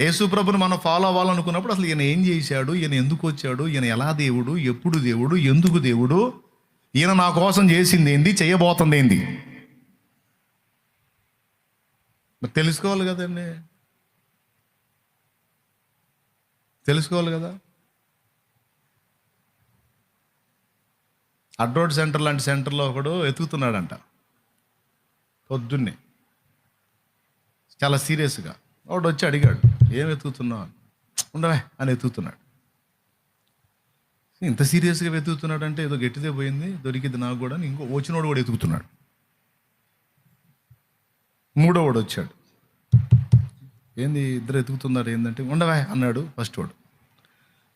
యేసు ప్రభుని మనం ఫాలో అవ్వాలనుకున్నప్పుడు అసలు ఈయన ఏం చేశాడు? ఈయన ఎందుకు వచ్చాడు? ఈయన ఎలా దేవుడు? ఎప్పుడు దేవుడు? ఎందుకు దేవుడు? ఈయన నా కోసం చేసింది ఏంది? చేయబోతుంది ఏంది? మరి తెలుసుకోవాలి కదండి తెలుసుకోవాలి కదా? అడ్రోడ్ సెంటర్ లాంటి సెంటర్లో ఒకడు ఎతుకుతున్నాడంట పొద్దున్నే. చాలా సీరియస్గా. వాడు వచ్చి అడిగాడు. ఏం వెతుకుతున్నావు ఉండవే అని వెతుకుతున్నాడు ఇంత సీరియస్గా వెతుకుతున్నాడు అంటే ఏదో గట్టిదే పోయింది దొరికింది నాకు కూడా అని ఇంకో వచ్చినోడు కూడా వెతుకుతున్నాడు మూడోవాడు వచ్చాడు. ఏంది ఇద్దరు ఎతుకుతున్నారు ఏంటంటే ఉండవే అన్నాడు ఫస్ట్ వాడు.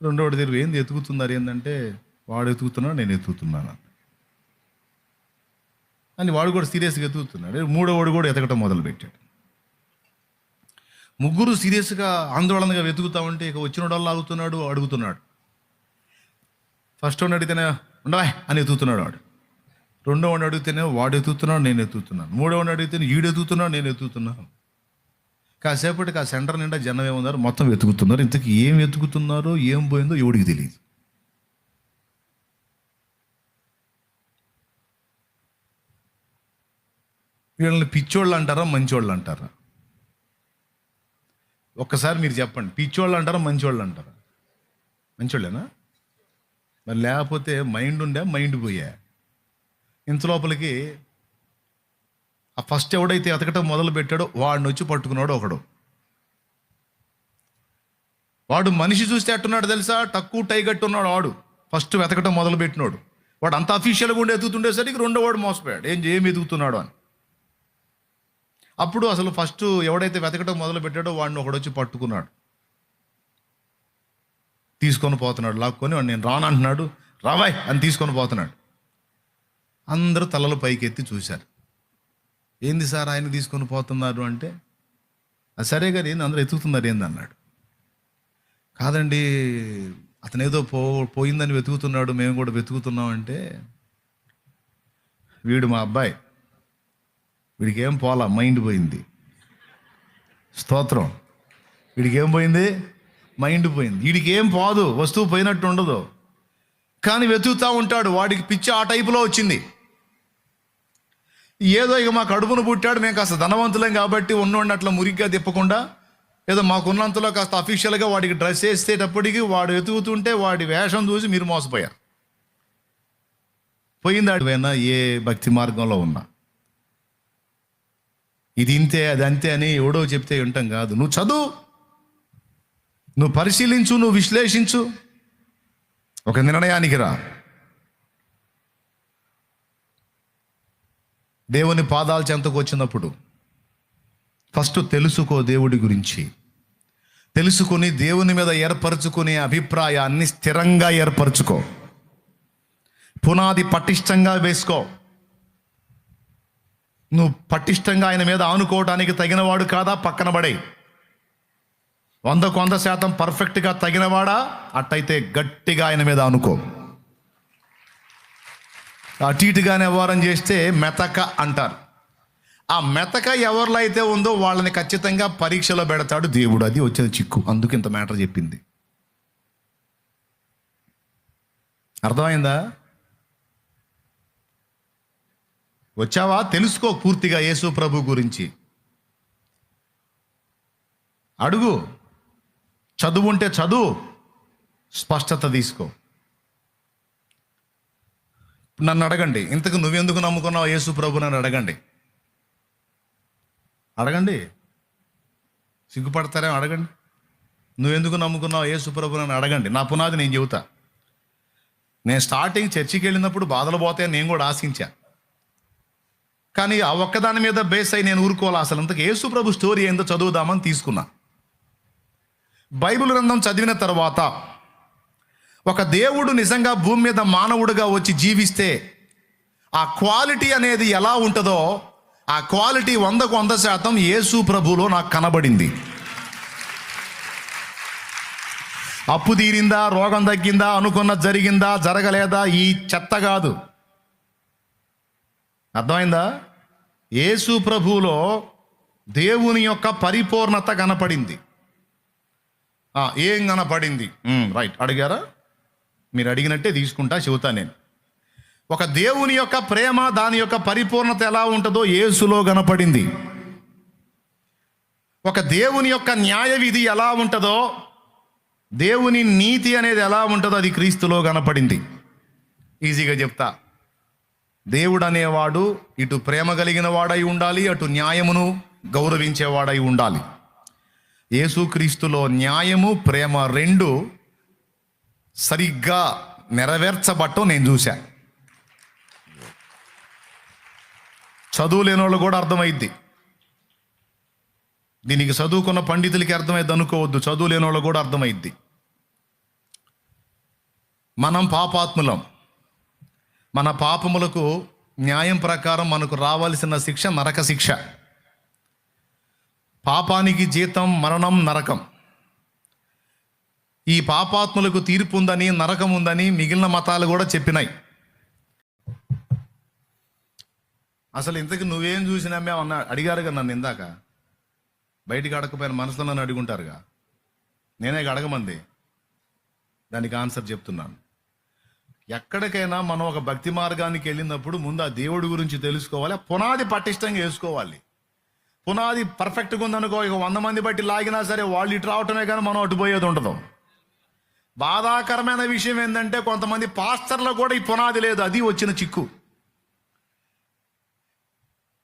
రెండో వాడు తిరుగు ఏంది ఎతుకుతున్నారు ఏంటంటే వాడు ఎతుకుతున్నాడు నేను ఎతుకుతున్నాను అని వాడు కూడా సీరియస్గా ఎతుకుతున్నాడు మూడో వాడు కూడా ఎతకటం మొదలుపెట్టాడు. ముగ్గురు సీరియస్గా ఆందోళనగా వెతుకుతా ఉంటే ఇక వచ్చినోడల్లా ఆగుతున్నాడు అడుగుతున్నాడు. ఫస్ట్ వాడిని అడిగితేనే ఉండవా? అని ఎత్తుతున్నాడు వాడు. రెండో వాడిని అడిగితేనే వాడు ఎత్తుతున్నాడు నేను ఎత్తుతున్నాను. మూడో వాడిని అడిగితేనే ఈడు ఎత్తుతున్నాడు నేను ఎత్తుతున్నాను. కాసేపటికి ఆ సెంటర్ నిండా జనం ఏమన్నారు? మొత్తం వెతుకుతున్నారు. ఇంతకీ ఏం వెతుకుతున్నారో ఏం పోయిందో ఎవడికి తెలియదు వీళ్ళని పిచ్చోళ్ళు అంటారా మంచోళ్ళు అంటారా? ఒక్కసారి మీరు చెప్పండి. పిచ్చోళ్ళు అంటారా మంచోళ్ళు అంటారా? మంచోళ్ళేనా? మరి లేకపోతే మైండ్ ఉండే మైండ్ పోయా? ఇంత లోపలికి ఆ ఫస్ట్ ఎవడైతే ఎతకటం మొదలు పెట్టాడో వాడిని వచ్చి పట్టుకున్నాడు ఒకడు. వాడు మనిషి చూస్తే అట్టున్నాడు తెలుసా? తక్కువ టై కట్టున్నాడు వాడు. ఫస్ట్ వెతకటం మొదలు పెట్టినాడు. వాడు అంత అఫీషియల్గా ఉండి ఎదుగుతుండేసరికి రెండో వాడు మోసపోయాడు. ఏం ఏం ఎదుగుతున్నాడు అని. అప్పుడు అసలు ఫస్ట్ ఎవడైతే వెతకడం మొదలు పెట్టాడో వాడిని ఒకడొచ్చి వచ్చి పట్టుకున్నాడు. తీసుకొని పోతున్నాడు లాక్కొని వాడు నేను రాను అంటున్నాడు రావాయ్ అని తీసుకొని పోతున్నాడు. అందరూ తలలు పైకెత్తి చూశారు. ఏంది సార్ ఆయన తీసుకొని పోతున్నారు అంటే సరే గారు ఏంది అందరూ ఎత్తుకుతున్నారు ఏంది? అన్నాడు. కాదండి అతను ఏదో పో పోయిందని వెతుకుతున్నాడు మేము కూడా వెతుకుతున్నాం అంటే వీడు మా అబ్బాయి. వీడికి ఏం పోలా మైండ్ పోయింది. స్తోత్రం. వీడికి ఏం పోయింది? మైండ్ పోయింది. వీడికి ఏం పోదు వస్తువు పోయినట్టు ఉండదు. కానీ వెతుకుతూ ఉంటాడు వాడికి పిచ్చి ఆ టైపులో వచ్చింది. ఏదో ఇక మా కడుపును పుట్టాడు మేము కాస్త ధనవంతులం కాబట్టి ఉన్నోడిని అట్లా మురిగ్గా తిప్పకుండా ఏదో మాకున్నంతలో కాస్త అఫీషియల్గా వాడికి డ్రెస్ వేసేటప్పటికి వాడు వెతుకుతుంటే వాడి వేషం చూసి మీరు మోసపోయారు. పోయింది? ఆడిపోయినా ఏ భక్తి మార్గంలో ఉన్నా. ఇది ఇంతే అది అంతే అని ఎవడో చెప్తే ఉంటాం కాదు. నువ్వు చదువు నువ్వు పరిశీలించు నువ్వు విశ్లేషించు. ఒక నిర్ణయానికి రా. దేవుని పాదాల చెంతకు వచ్చినప్పుడు ఫస్ట్ తెలుసుకో దేవుడి గురించి. తెలుసుకొని దేవుని మీద ఏర్పరచుకునే అభిప్రాయాన్ని స్థిరంగా ఏర్పరచుకో. పునాది పటిష్టంగా వేసుకో. నువ్వు పటిష్టంగా ఆయన మీద ఆనుకోవటానికి తగినవాడు కాదా? పక్కన పడే వందకు వంద శాతం పర్ఫెక్ట్గా తగినవాడా? అట్టయితే గట్టిగా ఆయన మీద అనుకో అటు ఇటుగానే వ్యవహారం చేస్తే మెతక అంటారు. ఆ మెతక ఎవరిలో అయితే ఉందో వాళ్ళని ఖచ్చితంగా పరీక్షలో పెడతాడు దేవుడు. అది వచ్చేది చిక్కు. అందుకు ఇంత మ్యాటర్ చెప్పింది. అర్థమైందా? వచ్చావా? తెలుసుకో పూర్తిగా యేసు ప్రభు గురించి. అడుగు. చదువు ఉంటే చదువు. స్పష్టత తీసుకో. నన్ను అడగండి. ఇంతకు నువ్వెందుకు నమ్ముకున్నావు? యేసు ప్రభు నన్ను అడగండి. అడగండి. సిగ్గుపడతారేమో అడగండి. నువ్వెందుకు నమ్ముకున్నావు? యేసు ప్రభు నన్ను అడగండి. నా పునాది నేను చెబుతా. నేను స్టార్టింగ్ చర్చికి వెళ్ళినప్పుడు బాధలు పోతాయని నేను కూడా ఆశించా. కానీ ఆ ఒక్కదాని మీద బేస్ అయి నేను ఊరుకోవాలి అసలు? అంతకు యేసు ప్రభు స్టోరీ ఏందో చదువుదామని తీసుకున్నా. బైబిల్ గ్రంథం చదివిన తర్వాత ఒక దేవుడు నిజంగా భూమి మీద మానవుడిగా వచ్చి జీవిస్తే ఆ క్వాలిటీ అనేది ఎలా ఉంటుందో ఆ క్వాలిటీ వందకు వంద శాతం యేసు ప్రభులో నాకు కనబడింది. అప్పు తీరిందా రోగం తగ్గిందా అనుకున్న జరిగిందా జరగలేదా? ఈ చెత్త కాదు. అర్థమైందా? యేసు ప్రభువులో దేవుని యొక్క పరిపూర్ణత కనపడింది. ఏం కనపడింది? రైట్ అడిగారా? మీరు అడిగినట్టే తీసుకుంటా చెబుతా నేను. ఒక దేవుని యొక్క ప్రేమ దాని యొక్క పరిపూర్ణత ఎలా ఉంటుందో యేసులో కనపడింది. ఒక దేవుని యొక్క న్యాయ విధి ఎలా ఉంటుందో దేవుని నీతి అనేది ఎలా ఉంటుందో అది క్రీస్తులో కనపడింది. ఈజీగా చెప్తా. దేవుడు అనేవాడు ఇటు ప్రేమ కలిగిన వాడై ఉండాలి అటు న్యాయమును గౌరవించేవాడై ఉండాలి. యేసుక్రీస్తులో న్యాయము ప్రేమ రెండు సరిగ్గా నెరవేర్చబట్టం నేను చూశా. చదువు లేని వాళ్ళు కూడా అర్థమైద్ది. దీనికి చదువుకున్న పండితులకి అర్థమైద్ది అనుకోవద్దు. చదువు లేని వాళ్ళు కూడా అర్థమైద్ది. మనం పాపాత్ములం. మన పాపములకు న్యాయం ప్రకారం మనకు రావాల్సిన శిక్ష నరక శిక్ష. పాపానికి జీతం మరణం నరకం. ఈ పాపాత్ములకు తీర్పు ఉందని నరకం ఉందని మిగిలిన మతాలు కూడా చెప్పినాయి. అసలు ఇంతకు నువ్వేం చూసినామే అన్న అడిగారుగా నన్ను ఇందాక. బయటికి అడగకపోయిన మనసులో నన్ను అడుగుంటారుగా. నేనే అడగమంది దానికి ఆన్సర్ చెప్తున్నాను. ఎక్కడికైనా మనం ఒక భక్తి మార్గానికి వెళ్ళినప్పుడు ముందు ఆ దేవుడి గురించి తెలుసుకోవాలి పునాది పటిష్టంగా వేసుకోవాలి. పునాది పర్ఫెక్ట్గా ఉందనుకో ఇక వంద మంది బట్టి లాగినా సరే వాళ్ళు ఇటు రావటమే కానీ మనం అటు పోయేది ఉండదు. బాధాకరమైన విషయం ఏంటంటే కొంతమంది పాస్టర్లో కూడా ఈ పునాది లేదు అది వచ్చిన చిక్కు.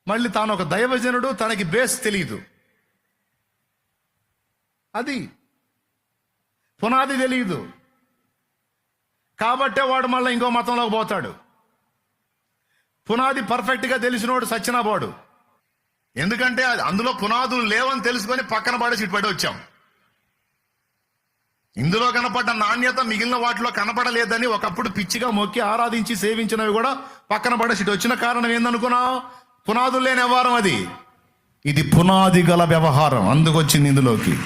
మళ్ళీ తాను ఒక దైవజనుడు తనకి బేస్ తెలియదు అది. పునాది తెలియదు కాబట్టే వాడు మళ్ళీ ఇంకో మతంలోకి పోతాడు. పునాది పర్ఫెక్ట్గా తెలిసినోడు సచ్చినా ఎందుకంటే అది- అందులో పునాదులు లేవని తెలుసుకొని పక్కన పడేసి ఇటు పడి వచ్చాం. ఇందులో కనపడ్డ నాణ్యత మిగిలిన వాటిలో కనపడలేదని ఒకప్పుడు పిచ్చిగా మొక్కి ఆరాధించి సేవించినవి కూడా పక్కన పడేసి ఇటు వచ్చిన కారణం ఏందనుకున్నావు పునాదులు లేని వ్యవహారం అది. ఇది పునాది గల వ్యవహారం. అందుకొచ్చింది ఇందులోకి.